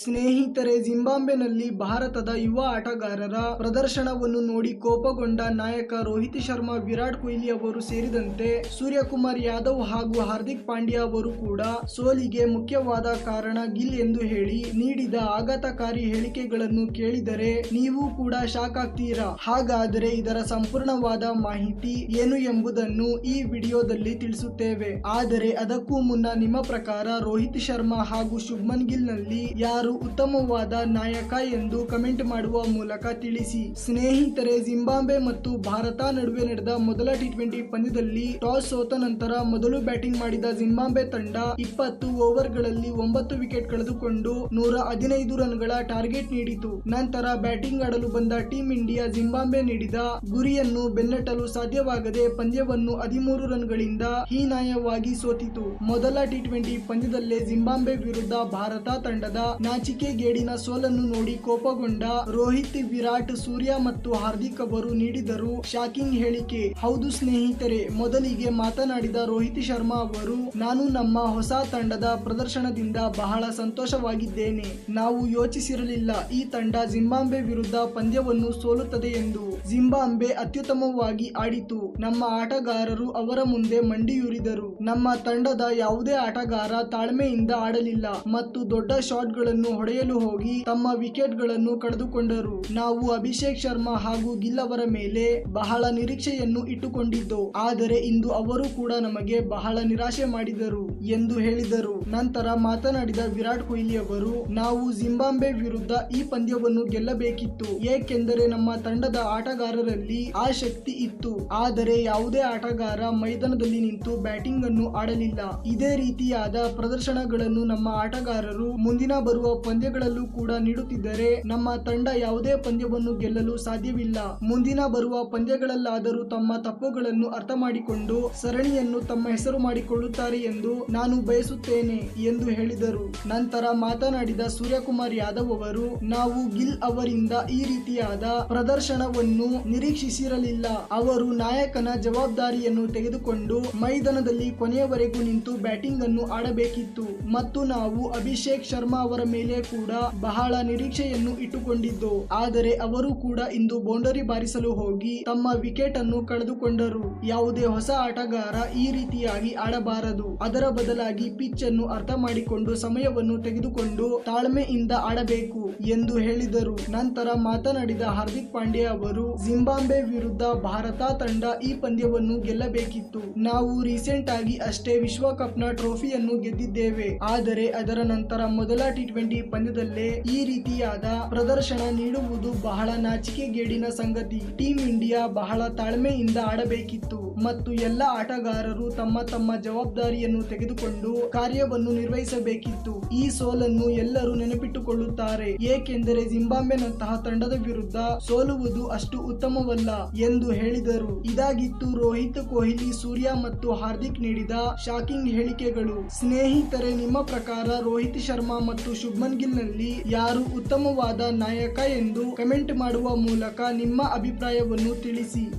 ಸ್ನೇಹಿತರೆ ಜಿಂಬಾಬ್ವೆನಲ್ಲಿ ಭಾರತದ ಯುವ ಆಟಗಾರರ ಪ್ರದರ್ಶನವನ್ನು ನೋಡಿ ಕೋಪಗೊಂಡ ನಾಯಕ ರೋಹಿತ್ ಶರ್ಮಾ, ವಿರಾಟ್ ಕೊಹ್ಲಿ ಅವರು ಸೇರಿದಂತೆ ಸೂರ್ಯಕುಮಾರ್ ಯಾದವ್ ಹಾಗೂ ಹಾರ್ದಿಕ್ ಪಾಂಡ್ಯ ಅವರು ಕೂಡ ಸೋಲಿಗೆ ಮುಖ್ಯವಾದ ಕಾರಣ ಗಿಲ್ ಎಂದು ಹೇಳಿ ನೀಡಿದ ಆಘಾತಕಾರಿ ಹೇಳಿಕೆಗಳನ್ನು ಕೇಳಿದರೆ ನೀವು ಕೂಡ ಶಾಕ್ ಆಗ್ತೀರಾ? ಹಾಗಾದರೆ ಇದರ ಸಂಪೂರ್ಣವಾದ ಮಾಹಿತಿ ಏನು ಎಂಬುದನ್ನು ಈ ವಿಡಿಯೋದಲ್ಲಿ ತಿಳಿಸುತ್ತೇವೆ. ಆದರೆ ಅದಕ್ಕೂ ಮುನ್ನ ನಿಮ್ಮ ಪ್ರಕಾರ ರೋಹಿತ್ ಶರ್ಮಾ ಹಾಗೂ ಶುಭ್ಮನ್ ಗಿಲ್ನಲ್ಲಿ ಯಾರು ಉತ್ತಮವಾದ ನಾಯಕ ಎಂದು ಕಮೆಂಟ್ ಮಾಡುವ ಮೂಲಕ ತಿಳಿಸಿ. ಸ್ನೇಹಿತರೆ ಜಿಂಬಾಬ್ವೆ ಮತ್ತು ಭಾರತ ನಡುವೆ ನಡೆದ ಮೊದಲ ಟಿ ಟ್ವೆಂಟಿ ಪಂದ್ಯದಲ್ಲಿ ಟಾಸ್ ಸೋತ ನಂತರ ಮೊದಲು ಬ್ಯಾಟಿಂಗ್ ಮಾಡಿದ ಜಿಂಬಾಬ್ವೆ ತಂಡ ಇಪ್ಪತ್ತು ಓವರ್ಗಳಲ್ಲಿ ಒಂಬತ್ತು ವಿಕೆಟ್ ಕಳೆದುಕೊಂಡು ನೂರ ಹದಿನೈದು ರನ್ಗಳ ಟಾರ್ಗೆಟ್ ನೀಡಿತು. ನಂತರ ಬ್ಯಾಟಿಂಗ್ ಆಡಲು ಬಂದ ಟೀಂ ಇಂಡಿಯಾ ಜಿಂಬಾಬ್ವೆ ನೀಡಿದ ಗುರಿಯನ್ನು ಬೆನ್ನಟ್ಟಲು ಸಾಧ್ಯವಾಗದೆ ಪಂದ್ಯವನ್ನು ಹದಿಮೂರು ರನ್ಗಳಿಂದ ಹೀನಾಯವಾಗಿ ಸೋತಿತು. ಮೊದಲ ಟಿ ಟ್ವೆಂಟಿ ಪಂದ್ಯದಲ್ಲೇ ಜಿಂಬಾಬ್ವೆ ವಿರುದ್ಧ ಭಾರತ ತಂಡದ ನಾಚಿಕೆಗೇಡಿನ ಸೋಲನ್ನು ನೋಡಿ ಕೋಪಗೊಂಡ ರೋಹಿತ್, ವಿರಾಟ್, ಸೂರ್ಯ ಮತ್ತು ಹಾರ್ದಿಕ್ ಅವರು ನೀಡಿದರು ಶಾಕಿಂಗ್ ಹೇಳಿಕೆ. ಹೌದು ಸ್ನೇಹಿತರೆ, ಮೊದಲಿಗೆ ಮಾತನಾಡಿದ ರೋಹಿತ್ ಶರ್ಮಾ ಅವರು, ನಾನು ನಮ್ಮ ಹೊಸ ತಂಡದ ಪ್ರದರ್ಶನದಿಂದ ಬಹಳ ಸಂತೋಷವಾಗಿದ್ದೇನೆ. ನಾವು ಯೋಚಿಸಿರಲಿಲ್ಲ, ಈ ತಂಡ ಜಿಂಬಾಂಬೆ ವಿರುದ್ಧ ಪಂದ್ಯವನ್ನು ಸೋಲುತ್ತದೆ ಎಂದು. ಜಿಂಬಾಂಬೆ ಅತ್ಯುತ್ತಮವಾಗಿ ಆಡಿತು. ನಮ್ಮ ಆಟಗಾರರು ಅವರ ಮುಂದೆ ಮಂಡಿಯೂರಿದರು. ನಮ್ಮ ತಂಡದ ಯಾವುದೇ ಆಟಗಾರ ತಾಳ್ಮೆಯಿಂದ ಆಡಲಿಲ್ಲ ಮತ್ತು ದೊಡ್ಡ ಶಾಟ್ಗಳನ್ನು ಹೊಡೆಯಲು ಹೋಗಿ ತಮ್ಮ ವಿಕೆಟ್ಗಳನ್ನು ಕಳೆದುಕೊಂಡರು. ನಾವು ಅಭಿಷೇಕ್ ಶರ್ಮಾ ಹಾಗೂ ಗಿಲ್ ಅವರ ಮೇಲೆ ಬಹಳ ನಿರೀಕ್ಷೆಯನ್ನು ಇಟ್ಟುಕೊಂಡಿದ್ದು, ಆದರೆ ಇಂದು ಅವರು ಕೂಡ ನಮಗೆ ಬಹಳ ನಿರಾಶೆ ಮಾಡಿದರು ಎಂದು ಹೇಳಿದರು. ನಂತರ ಮಾತನಾಡಿದ ವಿರಾಟ್ ಕೊಹ್ಲಿ ಅವರು ನಾವು ಜಿಂಬಾಬ್ವೆ ವಿರುದ್ಧ ಈ ಪಂದ್ಯವನ್ನು ಗೆಲ್ಲಬೇಕಿತ್ತು. ಏಕೆಂದರೆ ನಮ್ಮ ತಂಡದ ಆಟಗಾರರಲ್ಲಿ ಆ ಶಕ್ತಿ ಇತ್ತು. ಆದರೆ ಯಾವುದೇ ಆಟಗಾರ ಮೈದಾನದಲ್ಲಿ ನಿಂತು ಬ್ಯಾಟಿಂಗ್ ಅನ್ನು ಆಡಲಿಲ್ಲ. ಇದೇ ರೀತಿಯಾದ ಪ್ರದರ್ಶನಗಳನ್ನು ನಮ್ಮ ಆಟಗಾರರು ಮುಂದಿನ ಬರುವ ಪಂದ್ಯಗಳಲ್ಲೂ ಕೂಡ ನೀಡುತ್ತಿದ್ದರೆ ನಮ್ಮ ತಂಡ ಯಾವುದೇ ಪಂದ್ಯವನ್ನು ಗೆಲ್ಲಲು ಸಾಧ್ಯವಿಲ್ಲ. ಮುಂದಿನ ಬರುವ ಪಂದ್ಯಗಳಲ್ಲಾದರೂ ತಮ್ಮ ತಪ್ಪುಗಳನ್ನು ಅರ್ಥ ಮಾಡಿಕೊಂಡು ಸರಣಿಯನ್ನು ತಮ್ಮ ಹೆಸರು ಮಾಡಿಕೊಳ್ಳುತ್ತಾರೆ ಎಂದು ನಾನು ಬಯಸುತ್ತೇನೆ ಎಂದು ಹೇಳಿದರು. ನಂತರ ಮಾತನಾಡಿದ ಸೂರ್ಯಕುಮಾರ್ ಯಾದವ್ ಅವರು, ನಾವು ಗಿಲ್ ಅವರಿಂದ ಈ ರೀತಿಯಾದ ಪ್ರದರ್ಶನವನ್ನು ನಿರೀಕ್ಷಿಸಿರಲಿಲ್ಲ. ಅವರು ನಾಯಕನ ಜವಾಬ್ದಾರಿಯನ್ನು ತೆಗೆದುಕೊಂಡು ಮೈದಾನದಲ್ಲಿ ಕೊನೆಯವರೆಗೂ ನಿಂತು ಬ್ಯಾಟಿಂಗ್ ಅನ್ನು ಆಡಬೇಕಿತ್ತು. ಮತ್ತು ನಾವು ಅಭಿಷೇಕ್ ಶರ್ಮಾ ಅವರ ಮೇಲೆ ಕೂಡ ಬಹಳ ನಿರೀಕ್ಷೆಯನ್ನು ಇಟ್ಟುಕೊಂಡಿದ್ದು. ಆದರೆ ಅವರು ಕೂಡ ಇಂದು ಬೌಂಡರಿ ಬಾರಿಸಲು ಹೋಗಿ ತಮ್ಮ ವಿಕೆಟ್ ಅನ್ನು ಕಳೆದುಕೊಂಡರು. ಯಾವುದೇ ಹೊಸ ಆಟಗಾರ ಈ ರೀತಿಯಾಗಿ ಆಡಬಾರದು. ಅದರ ಬದಲಾಗಿ ಪಿಚ್ ಅನ್ನು ಅರ್ಥ ಮಾಡಿಕೊಂಡು ಸಮಯವನ್ನು ತೆಗೆದುಕೊಂಡು ತಾಳ್ಮೆಯಿಂದ ಆಡಬೇಕು ಎಂದು ಹೇಳಿದರು. ನಂತರ ಮಾತನಾಡಿದ ಹಾರ್ದಿಕ್ ಪಾಂಡ್ಯ ಅವರು, ಜಿಂಬಾಬ್ವೆ ವಿರುದ್ಧ ಭಾರತ ತಂಡ ಈ ಪಂದ್ಯವನ್ನು ಗೆಲ್ಲಬೇಕಿತ್ತು. ನಾವು ರೀಸೆಂಟ್ ಆಗಿ ಅಷ್ಟೇ ವಿಶ್ವಕಪ್ನ ಟ್ರೋಫಿಯನ್ನು ಗೆದ್ದಿದ್ದೇವೆ. ಆದರೆ ಅದರ ನಂತರ ಮೊದಲ ಟಿ ಟ್ವೆಂಟಿ ಪಂದ್ಯದಲ್ಲೇ ಈ ರೀತಿಯಾದ ಪ್ರದರ್ಶನ ನೀಡುವುದು ಬಹಳ ನಾಚಿಕೆಗೇಡಿನ ಸಂಗತಿ. ಟೀಂ ಇಂಡಿಯಾ ಬಹಳ ತಾಳ್ಮೆಯಿಂದ ಆಡಬೇಕಿತ್ತು. ಮತ್ತು ಎಲ್ಲ ಆಟಗಾರರು ತಮ್ಮ ತಮ್ಮ ಜವಾಬ್ದಾರಿಯನ್ನು ತೆಗೆದುಕೊಂಡು ಕಾರ್ಯವನ್ನು ನಿರ್ವಹಿಸಬೇಕಿತ್ತು. ಈ ಸೋಲನ್ನು ಎಲ್ಲರೂ ನೆನಪಿಟ್ಟುಕೊಳ್ಳುತ್ತಾರೆ. ಏಕೆಂದರೆ ಜಿಂಬಾಬ್ವೆನಂತಹ ತಂಡದ ವಿರುದ್ಧ ಸೋಲುವುದು ಅಷ್ಟು ಉತ್ತಮವಲ್ಲ ಎಂದು ಹೇಳಿದರು. ಇದಾಗಿತ್ತು ರೋಹಿತ್ ಕೊಹ್ಲಿ, ಸೂರ್ಯ ಮತ್ತು ಹಾರ್ದಿಕ್ ನೀಡಿದ ಶಾಕಿಂಗ್ ಹೇಳಿಕೆಗಳು. ಸ್ನೇಹಿತರೆ, ನಿಮ್ಮ ಪ್ರಕಾರ ರೋಹಿತ್ ಶರ್ಮಾ ಮತ್ತು ಗಿಲ್ ನಲ್ಲಿ ಯಾರು ಉತ್ತಮವಾದ ನಾಯಕ ಎಂದು ಕಮೆಂಟ್ ಮಾಡುವ ಮೂಲಕ ನಿಮ್ಮ ಅಭಿಪ್ರಾಯವನ್ನು ತಿಳಿಸಿ.